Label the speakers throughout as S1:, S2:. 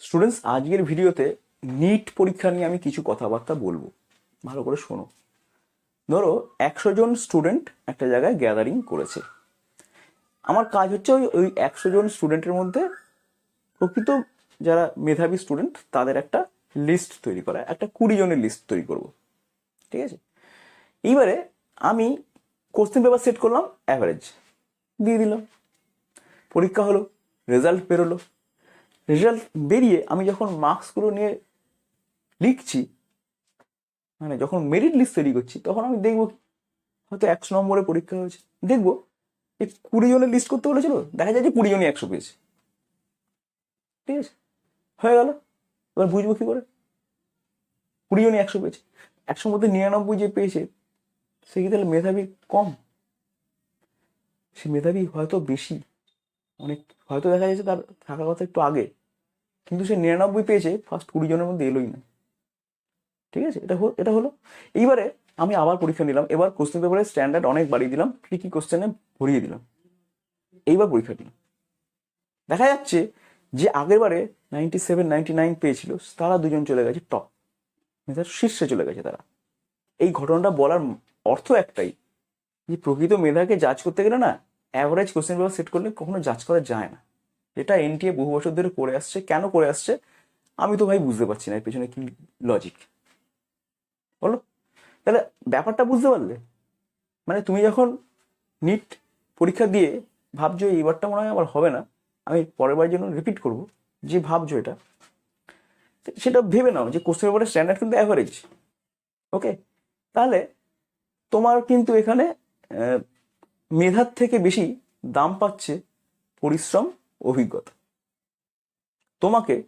S1: Students আজকের ভিডিওতে NEET পরীক্ষা নিয়ে আমি কিছু কথাবার্তা বলব। ভালো করে শোনো। ধরো, একশো জন স্টুডেন্ট একটা জায়গায় গ্যাদারিং করেছে। আমার কাজ হচ্ছে ওই ওই একশো জন স্টুডেন্টের মধ্যে প্রকৃত যারা মেধাবী স্টুডেন্ট তাদের একটা লিস্ট তৈরি করা, একটা কুড়ি জনের লিস্ট তৈরি করব। ঠিক আছে? এইবারে আমি কোশ্চেন পেপার সেট করলাম অ্যাভারেজ দিয়ে দিলাম। পরীক্ষা হলো রেজাল্ট বেরোলো। রেজাল্ট বেরিয়ে আমি যখন মার্কসগুলো নিয়ে লিখছি মানে যখন মেরিট লিস্ট তৈরি করছি, তখন আমি দেখব হয়তো একশো নম্বরে পরীক্ষা হয়েছে। দেখব এই কুড়ি জনের লিস্ট করতে বলেছিল, দেখা যায় যে কুড়ি জনই একশো পেয়েছে। ঠিক আছে? হয়ে গেল। এবার বুঝব কি করে? কুড়ি জনই একশো পেয়েছে। একশোর মধ্যে নিরানব্বই যে পেয়েছে, সে কি তাহলে মেধাবী কম? সে মেধাবী হয়তো বেশি। অনেক হয়তো দেখা যাচ্ছে তার থাকার কথা একটু আগে। কিন্তু সে নিরানব্বই পেয়েছে ফার্স্ট কুড়ি জনের মধ্যে এলোই না। ঠিক আছে? এটা এটা হলো। এইবারে আমি আবার পরীক্ষা নিলাম। এবার কোশ্চেন পেপারের স্ট্যান্ডার্ড অনেক বাড়িয়ে দিলাম কি কোশ্চেনে ভরিয়ে দিলাম। এইবার পরীক্ষা দিলাম দেখা যাচ্ছে যে আগের বারে নাইনটি সেভেন নাইনটি নাইন পেয়েছিল, তারা দুজন চলে গেছে টপ মেধার শীর্ষে চলে গেছে তারা। এই ঘটনাটা বলার অর্থ একটাই, যে প্রকৃত মেধাকে জাজ করতে গেলে না অ্যাভারেজ কোশ্চেন পেপার সেট করলে কখনো জাজ করা যায় না। এটা এনটিএ বহু বছর ধরে করে আসছে। কেন করে আসছে? আমি তো ভাই বুঝতে পারছি না এর পেছনে কি লজিক বলো। তাহলে ব্যাপারটা বুঝতে পারলে? মানে তুমি যখন নিট পরীক্ষা দিয়ে ভাবছ এইবারটা মনে হয় আমার হবে না, আমি পরের বার জন্য রিপিট করব যে ভাবছ এটা। সেটা ভেবে নাও যে কোশ্চেন পেপারের স্ট্যান্ডার্ড কিন্তু অ্যাভারেজ ওকে তাহলে তোমার কিন্তু এখানে মেধার থেকে বেশি দাম পাচ্ছে পরিশ্রম অভিজ্ঞতা। তোমাকে,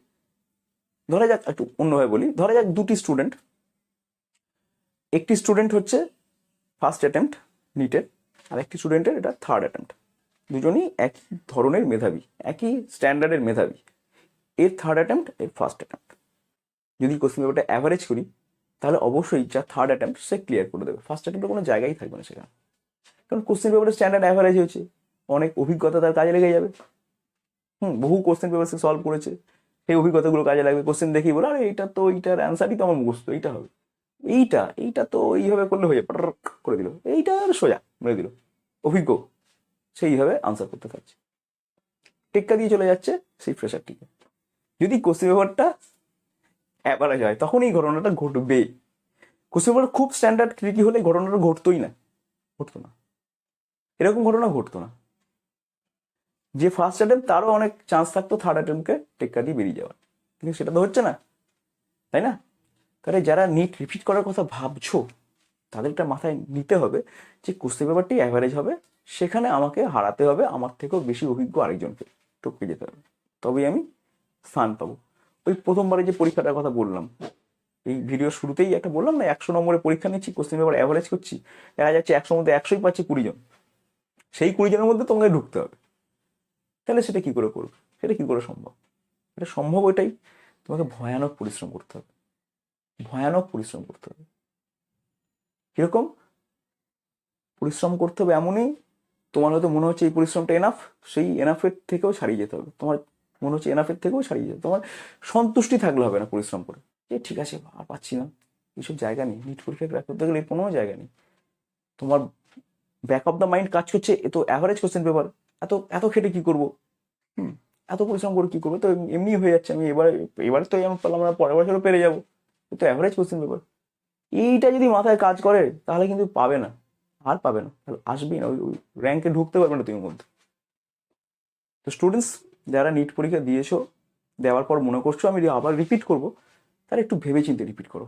S1: ধরা যাক, একটু অন্যভাবে বলি, ধরা যাক দুটি স্টুডেন্ট একটি স্টুডেন্ট হচ্ছে ফার্স্ট অ্যাটেম্প্ট নিটের আর একটি স্টুডেন্টের এটা থার্ড অ্যাটেম্প্ট দুজনই একই ধরনের মেধাবী, একই স্ট্যান্ডার্ডের মেধাবী। এর থার্ড অ্যাটেম্প্ট এর ফার্স্ট অ্যাটেম্প্ট যদি কোশ্চেন পেপারটা অ্যাভারেজ করি, তাহলে অবশ্যই যা থার্ড অ্যাটেম্প্ট সে ক্লিয়ার করে দেবে। ফার্স্ট অ্যাটেম্পে কোনো জায়গাই থাকবে না সেখানে। কারণ কোশ্চেন পেপারের স্ট্যান্ডার্ড অ্যাভারেজ হয়েছে। অনেক অভিজ্ঞতা তার কাজে লেগে যাবে। হুম, বহু কোশ্চেন পেপার সে সলভ করেছে। সেই অভিজ্ঞতাগুলো কাজে লাগবে। কোশ্চেন দেখেই বলে, আরে, এইটা তো, এইটার অ্যান্সারই তো আমার মুখস্থ, এইটা হবে। এইটা এইটা তো এইভাবে করলে হয়ে যাবে। করে দিল। এইটা আর সোজা, মেরে দিল। অভিজ্ঞ। সেইভাবে আনসার করতে থাকছে। টেক্কা দিয়ে চলে যাচ্ছে সেই ফ্রেশারটিকে যদি কোশ্চেন পেপারটা অ্যাভারেজ হয়, তখন এই ঘটনাটা ঘটবে। কোশ্চেন পেপার খুব স্ট্যান্ডার্ড ট্রিকি হলে ঘটনাটা ঘটতোই না। ঘটতো না। এরকম ঘটনা ঘটতো না। যে ফার্স্ট অ্যাটেম্প তারও অনেক চান্স থাকতো থার্ড অ্যাটেম্পকে টেক্কা দিয়ে বেরিয়ে যাওয়ার। কিন্তু সেটা তো হচ্ছে না। তাই না? তাহলে যারা নিট রিপিট করার কথা ভাবছ, তাদেরটা মাথায় নিতে হবে যে কুস্তি পেপারটি অ্যাভারেজ হবে। সেখানে আমাকে হারাতে হবে, আমার থেকেও বেশি অভিজ্ঞ আরেকজনকে টপকে যেতে হবে। তবেই আমি স্থান পাবো। ওই প্রথমবারে যে পরীক্ষাটার কথা বললাম, এই ভিডিও শুরুতেই একটা বললাম না, একশো নম্বরে পরীক্ষা নিচ্ছি কোশ্চেন পেপার অ্যাভারেজ করছি। দেখা যাচ্ছে একশোর মধ্যে একশোই পাচ্ছে কুড়ি জন। সেই কুড়ি জনের মধ্যে তোমাকে ঢুকতে হবে। তাহলে সেটা কি করে করবে? সেটা কি করে সম্ভব? এটা সম্ভব ওইটাই, তোমাকে ভয়ানক পরিশ্রম করতে হবে। ভয়ানক পরিশ্রম করতে হবে। কীরকম? পরিশ্রম করতে হবে এমনই, তোমার হয়তো মনে হচ্ছে এই পরিশ্রমটা এনাফ সেই এনাফের থেকেও ছাড়িয়ে যেতে হবে। তোমার মনে হচ্ছে এনাফের থেকেও ছাড়িয়ে যেতে তোমার সন্তুষ্টি থাকলে হবে না পরিশ্রম করে। যে ঠিক আছে, আর পাচ্ছি না। এইসব জায়গা নেই। নিট পরীক্ষা ক্র্যাক করতে গেলে কোনো জায়গা নেই। তোমার ব্যাক অফ দ্য মাইন্ড কাজ করছে, এ তো অ্যাভারেজ কোশ্চেন পেপার এত এত খেটে কি করব? এত পরিশ্রম করে কি করব? তো এমনি হয়ে যাচ্ছে, আমি এবারে এবারে তো আমি পারলাম না, পরের বছরও পেরে যাব। তো অ্যাভারেজ কোশ্চেন পেপার এইটা যদি মাথায় কাজ করে, তাহলে কিন্তু পাবে না। আর পাবে না। তাহলে আসবেই না, ওই ওই র্যাঙ্কে ঢুকতে পারবে না তুমি মধ্যে। তো স্টুডেন্টস যারা নিট পরীক্ষা দিয়েছ, দেওয়ার পর মনে করছ, আমি আবার রিপিট করব, তাহলে একটু ভেবে চিন্তে রিপিট করো।